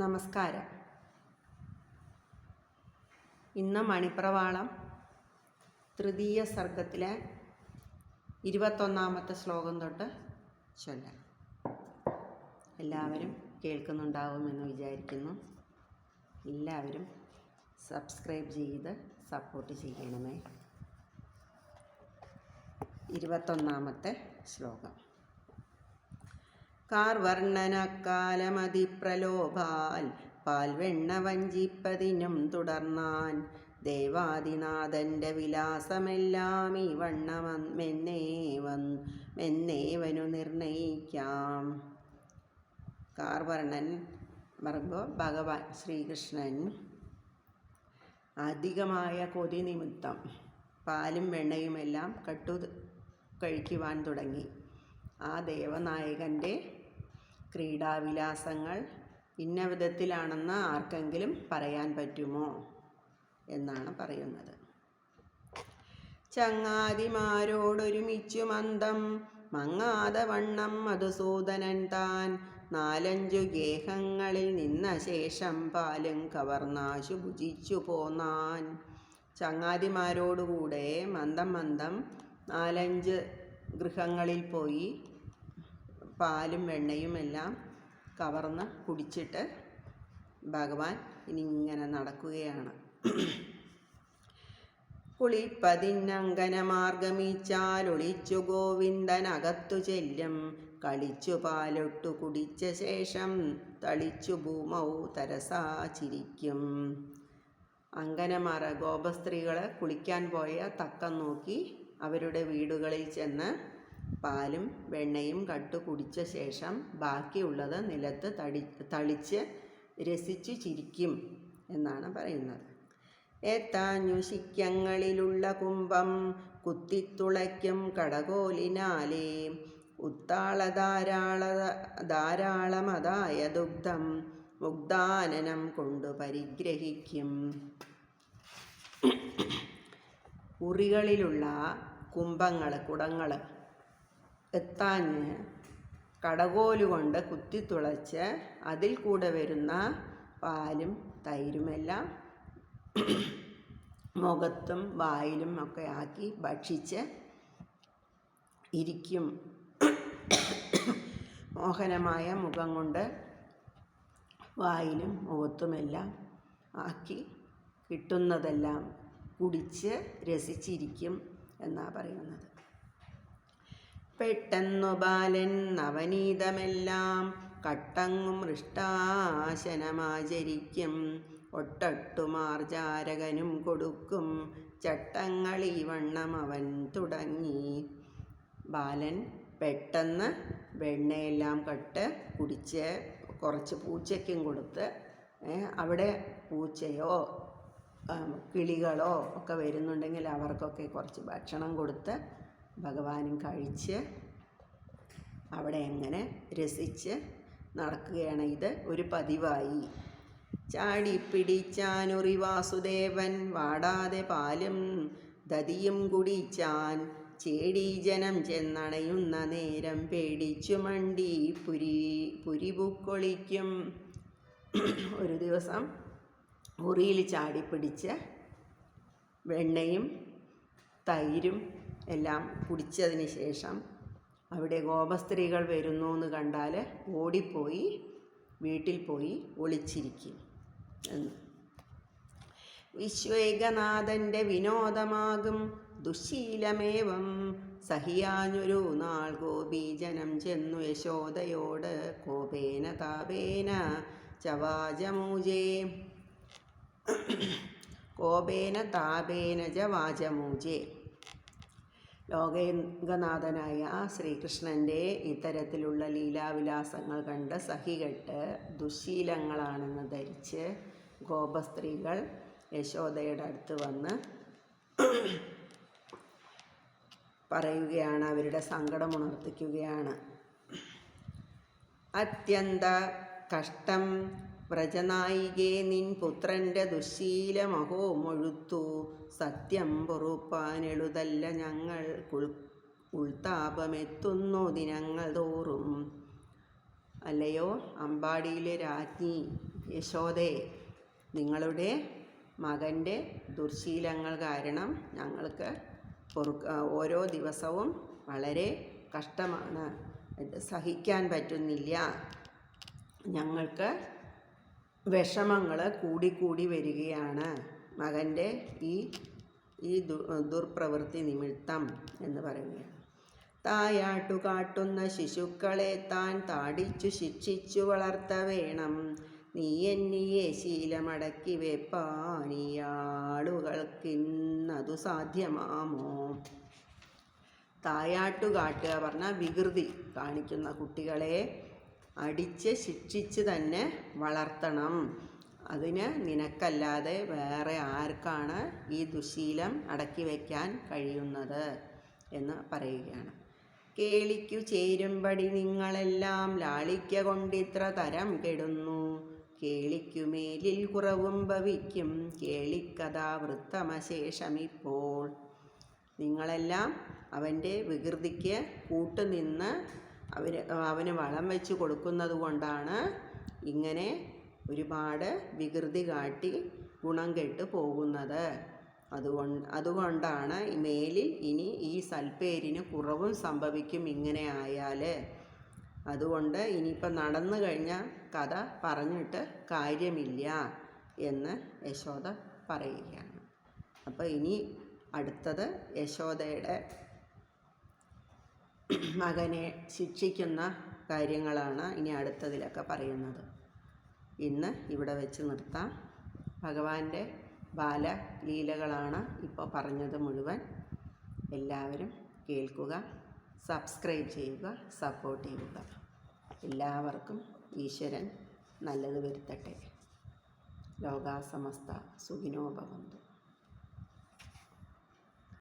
നമസ്കാരം. ഇന്ന് മണിപ്രവാളം തൃതീയ സർഗത്തിലെ ഇരുപത്തൊന്നാമത്തെ ശ്ലോകം തൊട്ട് ചൊല്ലാം. എല്ലാവരും കേൾക്കുന്നുണ്ടാവുമെന്ന് വിചാരിക്കുന്നു. എല്ലാവരും സബ്സ്ക്രൈബ് ചെയ്ത് സപ്പോർട്ട് ചെയ്യണമേ. ഇരുപത്തൊന്നാമത്തെ ശ്ലോകം. കാർവർണനക്കാലമതിപ്രലോഭാൽ പാൽവെണ്ണ വഞ്ചിപ്പതിനും തുടർന്നാൻ ദേവാദിനാഥന്റെ വിലാസമെല്ലാം ഈ വണ്ണമെന്നേ മെന്നേവൻ മെന്നേവനു നിർണയിക്കാം. കാർവർണൻ പറയുമ്പോൾ ഭഗവാൻ ശ്രീകൃഷ്ണൻ അധികമായ കൊതി നിമിത്തം പാലും വെണ്ണയുമെല്ലാം കട്ടു കഴിക്കുവാൻ തുടങ്ങി. ആ ദേവനായകന്റെ ക്രീഡാവിലാസങ്ങൾ ഇന്ന വിധത്തിലാണെന്ന് ആർക്കെങ്കിലും പറയാൻ പറ്റുമോ എന്നാണ് പറയുന്നത്. ചങ്ങാതിമാരോടൊരുമിച്ചു മന്ദം മങ്ങാതെ വണ്ണം മധുസൂദനൻ താൻ. നാലഞ്ചു ഗേഹങ്ങളിൽ നിന്ന ശേഷം പാലും കവർന്നാശു ഭുജിച്ചു പോന്നാൻ. ചങ്ങാതിമാരോടുകൂടെ മന്ദം മന്ദം നാലഞ്ച് ഗൃഹങ്ങളിൽ പോയി പാലും വെണ്ണയും എല്ലാം കവർന്ന് കുടിച്ചിട്ട് ഭഗവാൻ ഇനി ഇങ്ങനെ നടക്കുകയാണ്. കുളിപ്പതിന്നങ്കന മാർഗമീച്ചാൽ ഒളിച്ചു ഗോവിന്ദനകത്തു ചെല്ലും. കളിച്ചു പാലൊട്ടു കുടിച്ച ശേഷം തളിച്ചു ഭൂമൗ തരസാ ചിരിക്കും. അങ്കനമാറ ഗോപസ്ത്രീകൾ കുളിക്കാൻ പോയ തക്കം നോക്കി അവരുടെ വീടുകളിൽ ചെന്ന് പാലും വെണ്ണയും കട്ടു കുടിച്ച ശേഷം ബാക്കിയുള്ളത് നിലത്ത് തടി തളിച്ച് രസിച്ചു ചിരിക്കും എന്നാണ് പറയുന്നത്. ഏത്താഞ്ഞു ശിക്യങ്ങളിലുള്ള കുംഭം കുത്തിത്തുളയ്ക്കും കടകോലിനാലേ. ഉത്താള ധാരാള ധാരാളമതായ ദുഗ്ധം മുഗ്ധാനനം കൊണ്ടു പരിഗ്രഹിക്കും. ഉറികളിലുള്ള കുംഭങ്ങൾ കുടങ്ങൾ എത്താഞ്ഞ് കടകോലുകൊണ്ട് കുത്തിത്തുളച്ച് അതിൽ കൂടെ വരുന്ന പാലും തൈരുമെല്ലാം മുഖത്തും വായിലും ഒക്കെ ആക്കി ഭക്ഷിച്ച് ഇരിക്കും. മോഹനമായ മുഖം കൊണ്ട് വായിലും മുഖത്തുമെല്ലാം ആക്കി കിട്ടുന്നതെല്ലാം കുടിച്ച് രസിച്ചിരിക്കും എന്നാണ് പറയുന്നത്. പെട്ടെന്നു ബാലൻ നവനീതമെല്ലാം കട്ടങ്ങും മൃഷ്ടാശനമാചരിക്കും. ഒട്ടട്ടുമാർജാരകനും കൊടുക്കും ചട്ടങ്ങൾ ഈ വണ്ണം അവൻ തുടങ്ങി. ബാലൻ പെട്ടെന്ന് വെണ്ണയെല്ലാം കട്ട് കുടിച്ച് കുറച്ച് പൂച്ചയ്ക്കും കൊടുത്ത് അവിടെ പൂച്ചയോ കിളികളോ ഒക്കെ വരുന്നുണ്ടെങ്കിൽ അവർക്കൊക്കെ കുറച്ച് ഭക്ഷണം കൊടുത്ത് ഭഗവാനും കഴിച്ച് അവിടെ എങ്ങനെ രസിച്ച് നടക്കുകയാണ് ഇത് ഒരു പതിവായി. ചാടിപ്പിടിച്ചാനുറി വാസുദേവൻ വാടാതെ പാലും ദതിയും കുടിച്ചാൻ ചേടി ജനം ചെന്നണയുന്ന നേരം പേടിച്ചു മണ്ടി പുരി പുരിപുക്കൊളിക്കും. ഒരു ദിവസം ഉറിയിൽ ചാടിപ്പിടിച്ച് വെണ്ണയും തൈരും എല്ലാം കുടിച്ചതിന് ശേഷം അവിടെ ഗോപസ്ത്രീകൾ വരുന്നു എന്ന് കണ്ടാൽ ഓടിപ്പോയി വീട്ടിൽ പോയി ഒളിച്ചിരിക്കും എന്ന്. വിശ്വേകനാഥന്റെ വിനോദമാകും ദുശീലമേവം. സഹിയാഞ്ഞൊരു നാൾ ഗോപീജനം ചെന്നു യശോദയോട് കോപേന താപേന ചവാചമൂജേ. കോപേന താപേന ച വാചമൂജേ ലോകനാഥനായ ശ്രീകൃഷ്ണന്റെ ഇത്തരത്തിലുള്ള ലീലാവിലാസങ്ങൾ കണ്ട് സഹികെട്ട് ദുശീലങ്ങളാണെന്ന് ധരിച്ച് ഗോപസ്ത്രീകൾ യശോദയുടെ അടുത്ത് വന്ന് പറയുകയാണ് അവരുടെ സങ്കടമുണർത്തിക്കുകയാണ്. അത്യന്ത കഷ്ടം വ്രജനായികേ നിൻ പുത്രന്റെ ദുശ്ശീലമഹോ മൊഴുത്തു. സത്യം പൊറുപ്പാനെഴുതല്ല ഞങ്ങൾ ഉൾത്താപമെത്തുന്നു ദിനങ്ങൾ തോറും. അല്ലയോ? അമ്പാടിയിലെ രാജ്ഞി യശോദേ നിങ്ങളുടെ മകന്റെ ദുർശീലങ്ങൾ കാരണം ഞങ്ങൾക്ക് പൊറുക്ക ഓരോ ദിവസവും വളരെ കഷ്ടമാണ്. സഹിക്കാൻ പറ്റുന്നില്ല. ഞങ്ങൾക്ക് വിഷമങ്ങൾ കൂടിക്കൂടി വരികയാണ്. മകന്റെ ഈ ഈ ദുർപ്രവൃത്തി നിമിത്തം എന്ന് പറയുകയാണ്. തായാട്ടു കാട്ടുന്ന ശിശുക്കളെ താൻ താടിച്ചു ശിക്ഷിച്ചു വളർത്ത വേണം. നീ എന്നിയെ ശീലമടക്കി വെപ്പാനിയാളുകൾക്കിന്നതു സാധ്യമാമോ? തായാട്ടു കാട്ടുക പറഞ്ഞാൽ വികൃതി കാണിക്കുന്ന കുട്ടികളെ അടിച്ച് ശിക്ഷിച്ച് തന്നെ വളർത്തണം. അതിന് നിനക്കല്ലാതെ വേറെ ആർക്കാണ് ഈ ദുശീലം അടക്കി വയ്ക്കാൻ കഴിയുന്നത് എന്ന് പറയുകയാണ്. കേളിക്കു ചേരുമ്പടി നിങ്ങളെല്ലാം ലാളിക്ക കൊണ്ടിത്ര തരം കെടുന്നു. കേളിക്കുമേലിൽ കുറവും ഭവിക്കും. കേളിക്കഥാ വൃത്തമശേഷമിപ്പോൾ നിങ്ങളെല്ലാം അവന്റെ വികൃതിക്ക് കൂട്ടുനിന്ന് അവന് അവന് വളം വെച്ച് കൊടുക്കുന്നത് കൊണ്ടാണ് ഇങ്ങനെ ഒരുപാട് വികൃതി കാട്ടി ഗുണം കെട്ട് പോകുന്നത്. അതുകൊണ്ട് അതുകൊണ്ടാണ് മേലിൽ ഇനി ഈ സൽപ്പേരിന് കുറവും സംഭവിക്കും ഇങ്ങനെ ആയാൽ അതുകൊണ്ട് ഇനിയിപ്പം നടന്നു കഴിഞ്ഞ കഥ പറഞ്ഞിട്ട് കാര്യമില്ല എന്ന് യശോദ പറയുകയാണ്. അപ്പോൾ ഇനി അടുത്തത് യശോദയുടെ മകനെ ശിക്ഷിക്കുന്ന കാര്യങ്ങളാണ് ഇനി അടുത്തതിലൊക്കെ പറയുന്നത്. ഇന്ന് ഇവിടെ വെച്ച് നിർത്താം. ഭഗവാന്റെ ബാലലീലകളാണ് ഇപ്പോൾ പറഞ്ഞത് മുഴുവൻ. എല്ലാവരും കേൾക്കുക സബ്സ്ക്രൈബ് ചെയ്യുക സപ്പോർട്ട് ചെയ്യുക. എല്ലാവർക്കും ഈശ്വരൻ നല്ലത് വരുത്തട്ടെ. ലോകാസമസ്ത സുഖിനോ ഭവന്തു.